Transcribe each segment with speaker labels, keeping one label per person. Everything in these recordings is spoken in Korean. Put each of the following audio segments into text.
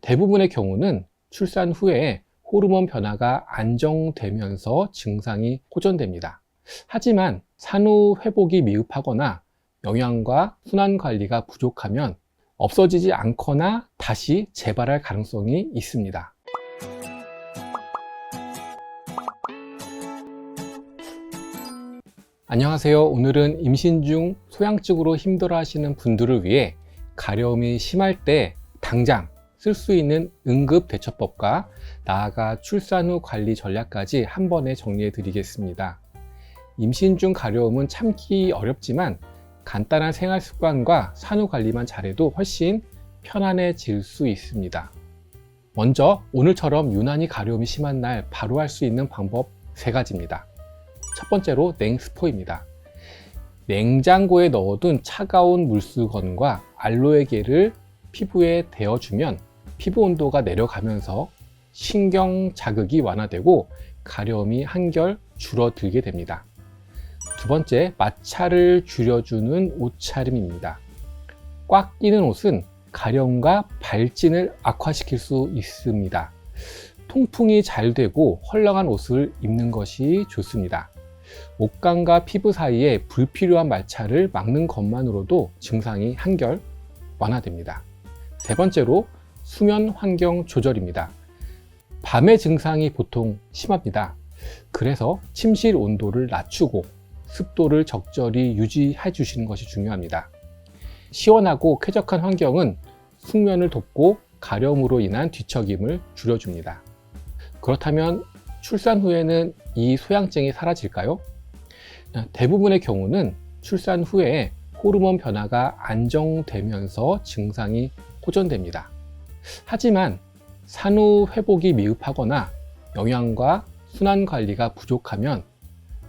Speaker 1: 대부분의 경우는 출산 후에 호르몬 변화가 안정되면서 증상이 호전됩니다. 하지만 산후 회복이 미흡하거나 영양과 순환 관리가 부족하면 없어지지 않거나 다시 재발할 가능성이 있습니다. 안녕하세요. 오늘은 임신 중 소양증으로 힘들어 하시는 분들을 위해 가려움이 심할 때 당장 쓸 수 있는 응급 대처법과 나아가 출산 후 관리 전략까지 한 번에 정리해 드리겠습니다. 임신 중 가려움은 참기 어렵지만 간단한 생활 습관과 산후 관리만 잘해도 훨씬 편안해질 수 있습니다. 먼저 오늘처럼 유난히 가려움이 심한 날 바로 할 수 있는 방법 세 가지입니다. 첫 번째로 냉스포입니다. 냉장고에 넣어둔 차가운 물수건과 알로에 겔을 피부에 대어주면 피부 온도가 내려가면서 신경 자극이 완화되고 가려움이 한결 줄어들게 됩니다. 두 번째, 마찰을 줄여주는 옷차림입니다. 꽉 끼는 옷은 가려움과 발진을 악화시킬 수 있습니다. 통풍이 잘 되고 헐렁한 옷을 입는 것이 좋습니다. 옷감과 피부 사이에 불필요한 마찰을 막는 것만으로도 증상이 한결 완화됩니다. 세 번째로 수면 환경 조절입니다. 밤의 증상이 보통 심합니다. 그래서 침실 온도를 낮추고 습도를 적절히 유지해 주시는 것이 중요합니다. 시원하고 쾌적한 환경은 숙면을 돕고 가려움으로 인한 뒤척임을 줄여줍니다. 그렇다면 출산 후에는 이 소양증이 사라질까요? 대부분의 경우는 출산 후에 호르몬 변화가 안정되면서 증상이 호전됩니다. 하지만 산후 회복이 미흡하거나 영양과 순환 관리가 부족하면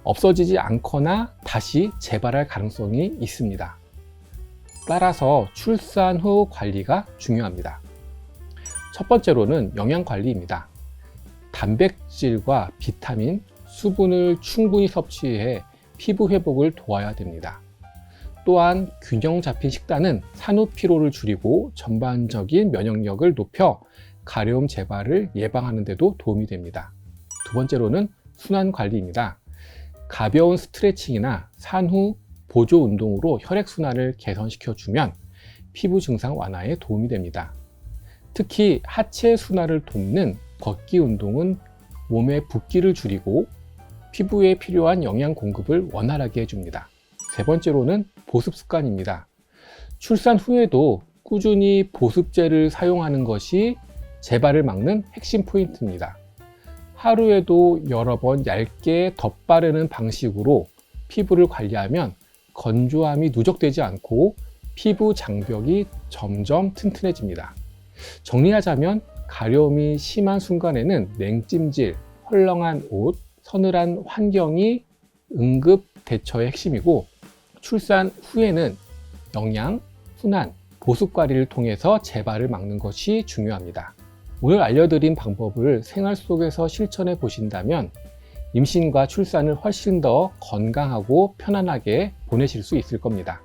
Speaker 1: 없어지지 않거나 다시 재발할 가능성이 있습니다. 따라서 출산 후 관리가 중요합니다. 첫 번째로는 영양 관리입니다. 단백질과 비타민, 수분을 충분히 섭취해 피부 회복을 도와야 됩니다. 또한 균형 잡힌 식단은 산후 피로를 줄이고 전반적인 면역력을 높여 가려움 재발을 예방하는 데도 도움이 됩니다. 두 번째로는 순환 관리입니다. 가벼운 스트레칭이나 산후 보조 운동으로 혈액 순환을 개선시켜 주면 피부 증상 완화에 도움이 됩니다. 특히 하체 순환을 돕는 걷기 운동은 몸의 붓기를 줄이고 피부에 필요한 영양 공급을 원활하게 해줍니다. 세 번째로는 보습 습관입니다. 출산 후에도 꾸준히 보습제를 사용하는 것이 재발을 막는 핵심 포인트입니다. 하루에도 여러 번 얇게 덧바르는 방식으로 피부를 관리하면 건조함이 누적되지 않고 피부 장벽이 점점 튼튼해집니다. 정리하자면 가려움이 심한 순간에는 냉찜질, 헐렁한 옷, 서늘한 환경이 응급 대처의 핵심이고 출산 후에는 영양, 순환, 보습 관리를 통해서 재발을 막는 것이 중요합니다. 오늘 알려드린 방법을 생활 속에서 실천해 보신다면 임신과 출산을 훨씬 더 건강하고 편안하게 보내실 수 있을 겁니다.